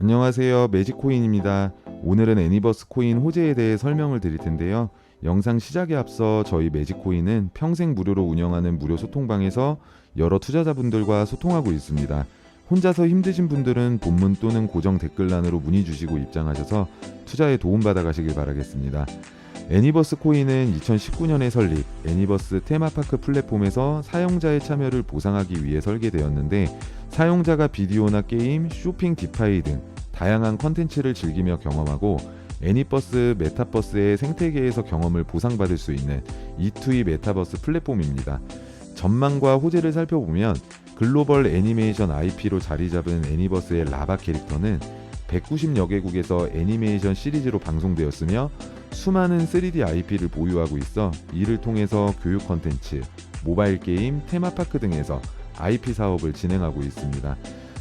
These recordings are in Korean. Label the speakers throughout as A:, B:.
A: 안녕하세요. 매직코인입니다. 오늘은 애니버스 코인 호재에 대해 설명을 드릴 텐데요. 영상 시작에 앞서 저희 매직코인은 평생 무료로 운영하는 무료 소통방에서 여러 투자자분들과 소통하고 있습니다. 혼자서 힘드신 분들은 본문 또는 고정 댓글란으로 문의 주시고 입장하셔서 투자에 도움받아 가시길 바라겠습니다. 애니버스 코인은 2019년에 설립, 애니버스 테마파크 플랫폼에서 사용자의 참여를 보상하기 위해 설계되었는데 사용자가 비디오나 게임, 쇼핑, 디파이 등 다양한 컨텐츠를 즐기며 경험하고 애니버스 메타버스의 생태계에서 경험을 보상받을 수 있는 E2E 메타버스 플랫폼입니다. 전망과 호재를 살펴보면 글로벌 애니메이션 IP로 자리 잡은 애니버스의 라바 캐릭터는 190여 개국에서 애니메이션 시리즈로 방송되었으며 수많은 3D IP를 보유하고 있어 이를 통해서 교육 컨텐츠, 모바일 게임, 테마파크 등에서 IP 사업을 진행하고 있습니다.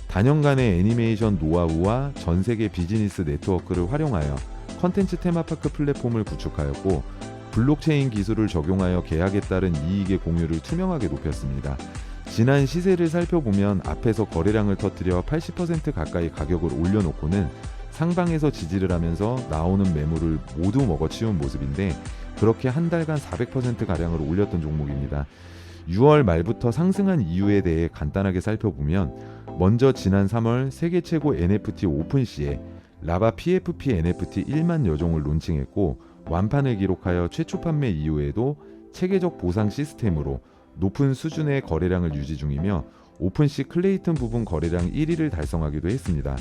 A: 단연간의 애니메이션 노하우와 전 세계 비즈니스 네트워크를 활용하여 컨텐츠 테마파크 플랫폼을 구축하였고 블록체인 기술을 적용하여 계약에 따른 이익의 공유를 투명하게 높였습니다. 지난 시세를 살펴보면 앞에서 거래량을 터뜨려 80% 가까이 가격을 올려놓고는 상방에서 지지를 하면서 나오는 매물을 모두 먹어치운 모습인데 그렇게 한 달간 400% 가량을 올렸던 종목입니다. 6월 말부터 상승한 이유에 대해 간단하게 살펴보면 먼저 지난 3월 세계 최고 NFT 오픈 시에 라바 PFP NFT 1만 여종을 론칭했고 완판을 기록하여 최초 판매 이후에도 체계적 보상 시스템으로 높은 수준의 거래량을 유지 중이며 오픈시 클레이튼 부분 거래량 1위를 달성하기도 했습니다.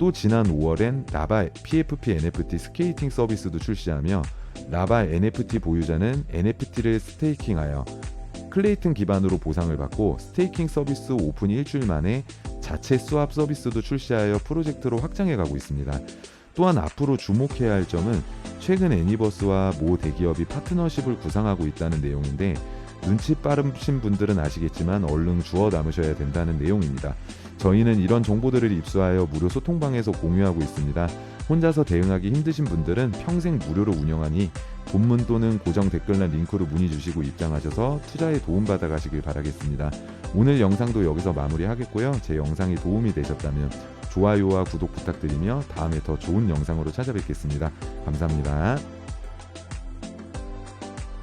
A: 또 지난 5월엔 라바 PFP NFT 스케이팅 서비스도 출시하며 라바 NFT 보유자는 NFT를 스테이킹하여 클레이튼 기반으로 보상을 받고 스테이킹 서비스 오픈 일주일 만에 자체 스왑 서비스도 출시하여 프로젝트로 확장해 가고 있습니다. 또한 앞으로 주목해야 할 점은 최근 애니버스와 모 대기업이 파트너십을 구상하고 있다는 내용인데 눈치 빠르신 분들은 아시겠지만 얼른 주워 담으셔야 된다는 내용입니다. 저희는 이런 정보들을 입수하여 무료 소통방에서 공유하고 있습니다. 혼자서 대응하기 힘드신 분들은 평생 무료로 운영하니 본문 또는 고정 댓글란 링크로 문의 주시고 입장하셔서 투자에 도움받아 가시길 바라겠습니다. 오늘 영상도 여기서 마무리하겠고요. 제 영상이 도움이 되셨다면 좋아요와 구독 부탁드리며 다음에 더 좋은 영상으로 찾아뵙겠습니다. 감사합니다.